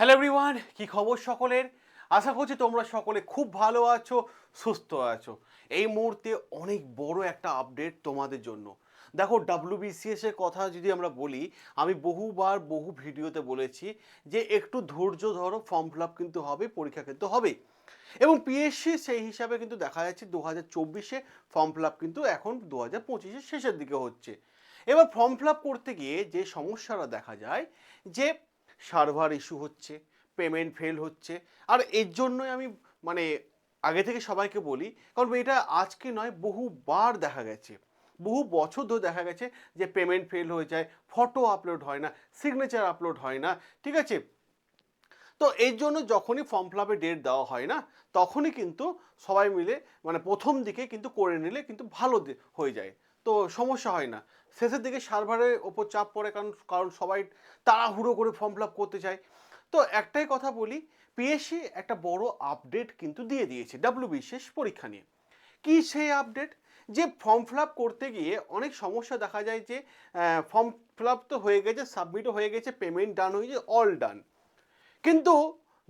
Hello everyone কি খবর সকলের? আশা করছি তোমরা সকলে খুব ভালো আছো, সুস্থ আছো। এই মুহূর্তে অনেক বড় একটা আপডেট তোমাদের জন্য। দেখো ডাব্লিউবিসিএস এর কথা যদি আমরা বলি, আমি বহুবার বহু ভিডিওতে বলেছি যে একটু ধৈর্য ধরো ফর্ম ফিল আপ কিন্তু হবে, পরীক্ষা কিন্তু হবে। এবং পিএসসি সেই হিসাবে কিন্তু দেখা যাচ্ছে দু হাজার চব্বিশে ফর্ম ফিল আপ কিন্তু এখন দু হাজার পঁচিশের শেষের দিকে হচ্ছে। এবার ফর্ম ফিল আপ করতে গিয়ে যে সমস্যাটা দেখা যায় যে সার্ভার ইস্যু হচ্ছে পেমেন্ট ফেল হচ্ছে। আর এর জন্যই আমি মানে আগে থেকে সবাইকে বলি, কারণ এটা আজকে নয়, বহুবার দেখা গেছে। বহু বছর ধরে দেখা গেছে যে পেমেন্ট ফেল হয়ে যায় ফটো আপলোড হয় না সিগনেচার আপলোড হয় না, ঠিক আছে? তো এর জন্য যখনই ফর্ম ফিল আপের ডেট দেওয়া হয় না, তখনই কিন্তু সবাই মিলে মানে প্রথম দিকে কিন্তু করে নিলে কিন্তু ভালো হয়ে যায়। তো সমস্যা হয় না। শেষের দিকে সার্ভারের ওপর চাপ পড়ে কারণ কারণ সবাই তাড়াহুড়ো করে ফর্ম ফিল আপ করতে চায়। তো একটাই কথা বলি পিএসসি একটা বড় আপডেট কিন্তু দিয়ে দিয়েছে ডাব্লিউ বিশেষ পরীক্ষা নিয়ে। কি সেই আপডেট যে ফর্ম ফিল আপ করতে গিয়ে অনেক সমস্যা দেখা যায় যে ফর্ম ফিল আপ তো হয়ে গেছে সাবমিটও হয়ে গেছে পেমেন্ট ডান হয়ে গেছে অল ডান কিন্তু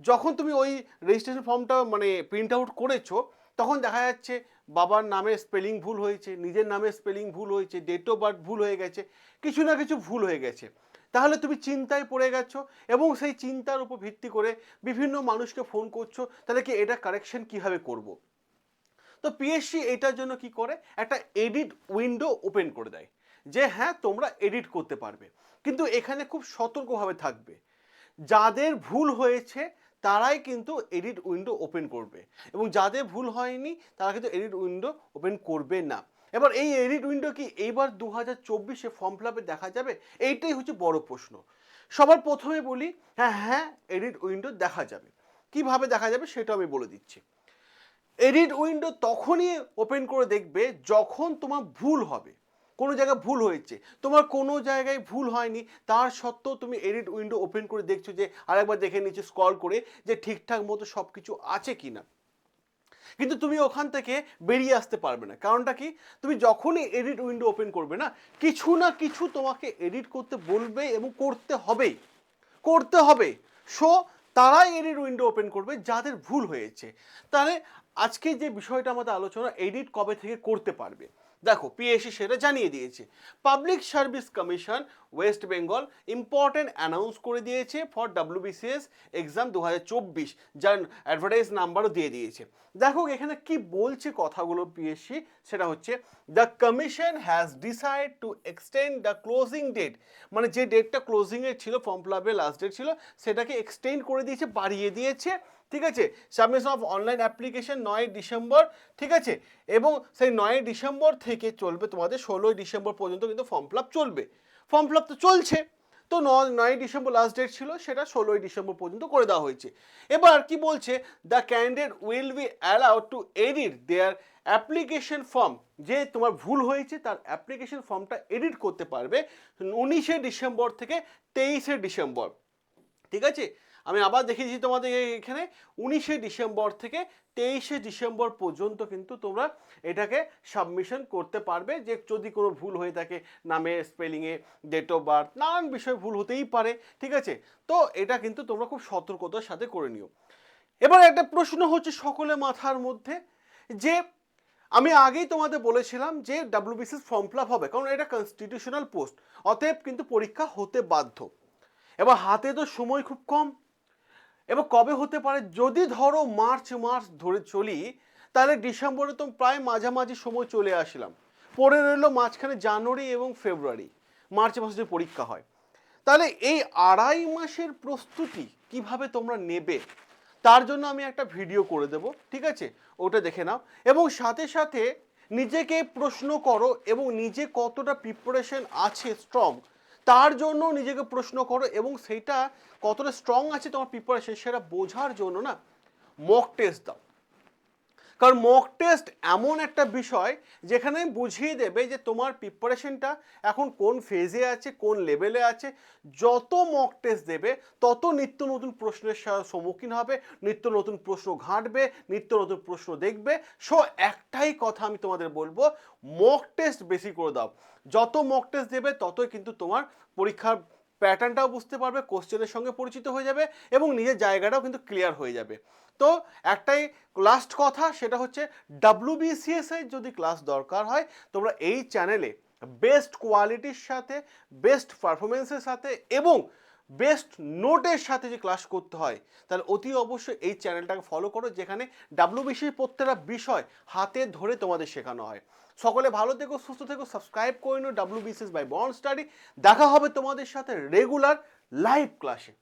যখন তুমি ওই রেজিস্ট্রেশন ফর্মটা মানে প্রিন্ট আউট করেছ, তখন দেখা যাচ্ছে বাবার নামে স্পেলিং ভুল হয়েছে, নিজের নামে স্পেলিং ভুল হয়েছে ডেট অফ বার্থ ভুল হয়ে গেছে, কিছু না কিছু ভুল হয়ে গেছে। তাহলে তুমি চিন্তায় পড়ে গেছো এবং সেই চিন্তার উপর ভিত্তি করে বিভিন্ন মানুষকে ফোন করছ, তাহলে কি এটা কারেকশন কীভাবে করব। তো পিএসসি এটার জন্য কি করে? একটা এডিট উইন্ডো ওপেন করে দেয়, যে হ্যাঁ তোমরা এডিট করতে পারবে। কিন্তু এখানে খুব সতর্কভাবে থাকবে। যাদের ভুল হয়েছে তারাই কিন্তু এডিট উইন্ডো ওপেন করবে। এবং যাদের ভুল হয়নি, তারা কিন্তু এডিট উইন্ডো ওপেন করবে না। এবার এই এডিট উইন্ডো কি এইবার দু হাজার চব্বিশে ফর্ম ফিল দেখা যাবে? এইটাই হচ্ছে বড় প্রশ্ন। সবার প্রথমে বলি হ্যাঁ হ্যাঁ এডিট উইন্ডো দেখা যাবে। কীভাবে দেখা যাবে সেটা আমি বলে দিচ্ছি। এডিট উইন্ডো তখনই ওপেন করে দেখবে যখন তোমার ভুল হবে। কোনো জায়গায় ভুল হয়েছে। তোমার কোনো জায়গায় ভুল হয়নি, তার সত্ত্বেও তুমি এডিট উইন্ডো ওপেন করে দেখছ যে আরেকবার দেখে নিচ্ছি স্ক্রল করে যে ঠিকঠাক মতো সব কিছু আছে কি না কিন্তু তুমি ওখান থেকে বেরিয়ে আসতে পারবে না। কারণটা কি? তুমি যখনই এডিট উইন্ডো ওপেন করবে না, কিছু না কিছু তোমাকে এডিট করতে বলবে এবং করতে হবেই। করতে হবে। সো তারাই এডিট উইন্ডো ওপেন করবে যাদের ভুল হয়েছে। তাহলে আজকে যে বিষয়টা আমাদের আলোচনা এডিট কবে থেকে করতে পারবে? দেখো পিএসসি সেটা জানিয়ে দিয়েছে। Public service commission West Bengal important announce করে দিয়েছে ফর ডাব্লিউবিসিএস এক্সাম দু হাজার চব্বিশ, যার অ্যাডভার্টাইজ নাম্বারও দিয়ে দিয়েছে। দেখো, এখানে কি বলছে কথাগুলো পিএসসি সেটা হচ্ছে the commission has decide to extend the closing date মানে যে ডেটটা ক্লোজিংয়ের ছিল ফর্ম ফিল লাস্ট ডেট ছিল, সেটাকে এক্সটেন্ড করে দিয়েছে, বাড়িয়ে দিয়েছে। ঠিক আছে? সাবমিশন অফ অনলাইন অ্যাপ্লিকেশন নয় ডিসেম্বর, ঠিক আছে? এবং সেই নয় ডিসেম্বর থেকে চলবে তোমাদের ষোলোই ডিসেম্বর পর্যন্ত কিন্তু ফর্ম ফিল চলবে। ফর্ম ফিল তো চলছে। তো নয় ডিসেম্বর লাস্ট ডেট ছিল, সেটা ষোলোই ডিসেম্বর পর্যন্ত করে দেওয়া হয়েছে। এবার কি বলছে? The candidate will be allowed to edit their application form যে তোমার ভুল হয়েছে, তার অ্যাপ্লিকেশন ফর্মটা এডিট করতে পারবে উনিশে ডিসেম্বর থেকে তেইশে ডিসেম্বর। ঠিক আছে? আমি আবার দেখিয়েছি তোমাদের এখানে উনিশে ডিসেম্বর থেকে তেইশে ডিসেম্বর পর্যন্ত কিন্তু তোমরা এটাকে সাবমিশন করতে পারবে। যে যদি কোনো ভুল হয়ে থাকে, নামে স্পেলিংয়ে ডেট অফ বার্থ নানান বিষয়ে ভুল হতেই পারে, ঠিক আছে? তো এটা কিন্তু তোমরা খুব সতর্কতার সাথে করে নিও। এবার একটা প্রশ্ন হচ্ছে সকলে মাথার মধ্যে যে, আমি আগেই তোমাদের বলেছিলাম যে ডাব্লিউবিসিএস ফর্ম ফিল হবে, কারণ এটা কনস্টিটিউশনাল পোস্ট অতএব কিন্তু পরীক্ষা হতে বাধ্য। এবার হাতে তো সময় খুব কম। এবার কবে হতে পারে? যদি ধরো মার্চ মাস ধরে চলি, তাহলে ডিসেম্বরে তো প্রায় মাঝামাঝি সময় চলে আসলাম। পরে রইল মাঝখানে জানুয়ারি এবং ফেব্রুয়ারি, মার্চ মাসে যে পরীক্ষা হয়। তাহলে এই আড়াই মাসের প্রস্তুতি কীভাবে তোমরা নেবে, তার জন্য আমি একটা ভিডিও করে দেব, ঠিক আছে? ওটা দেখে নাও। এবং সাথে সাথে নিজেকে প্রশ্ন করো এবং নিজে কতটা প্রিপারেশন আছে স্ট্রং তার জন্য নিজেকে প্রশ্ন করো এবং সেটা কতটা স্ট্রং আছে তোমার প্রিপারেশন সেটা বোঝার জন্য না মক টেস্ট দাও। কারণ মক টেস্ট এমন একটা বিষয় যেখানে বুঝিয়ে দেবে যে তোমার প্রিপারেশনটা এখন কোন ফেজে আছে, কোন লেভেলে আছে। যত মক টেস্ট দেবে, তত নিত্য নতুন প্রশ্নের সম্মুখীন হবে, নিত্য নতুন প্রশ্ন ঘাঁটবে, নিত্য নতুন প্রশ্ন দেখবে। সো একটাই কথা আমি তোমাদের বলব মক টেস্ট বেশি করে দাও। যত মক টেস্ট দেবে, ততই কিন্তু তোমার পরীক্ষার প্যাটার্নটাও বুঝতে পারবে, কোশ্চেনের সঙ্গে পরিচিত হয়ে যাবে এবং নিজের জায়গাটাও কিন্তু ক্লিয়ার হয়ে যাবে। তো একটাই লাস্ট কথা, সেটা হচ্ছে ডাব্লু এর যদি ক্লাস দরকার হয়, তোমরা এই চ্যানেলে বেস্ট কোয়ালিটির সাথে বেস্ট পারফরমেন্সের সাথে এবং বেস্ট নোটের সাথে যে ক্লাস করতে হয়, তাহলে অতি অবশ্যই এই চ্যানেলটাকে ফলো করো, যেখানে ডাব্লিউবিসি প্রত্যেকটা বিষয় হাতে ধরে তোমাদের শেখানো হয়। সকলে ভালো থেকো, সুস্থ থেকো সাবস্ক্রাইব করে নিও ডাব্লিউবিসিএস বাই বন্ড স্টাডি দেখা হবে তোমাদের সাথে রেগুলার লাইভ ক্লাসে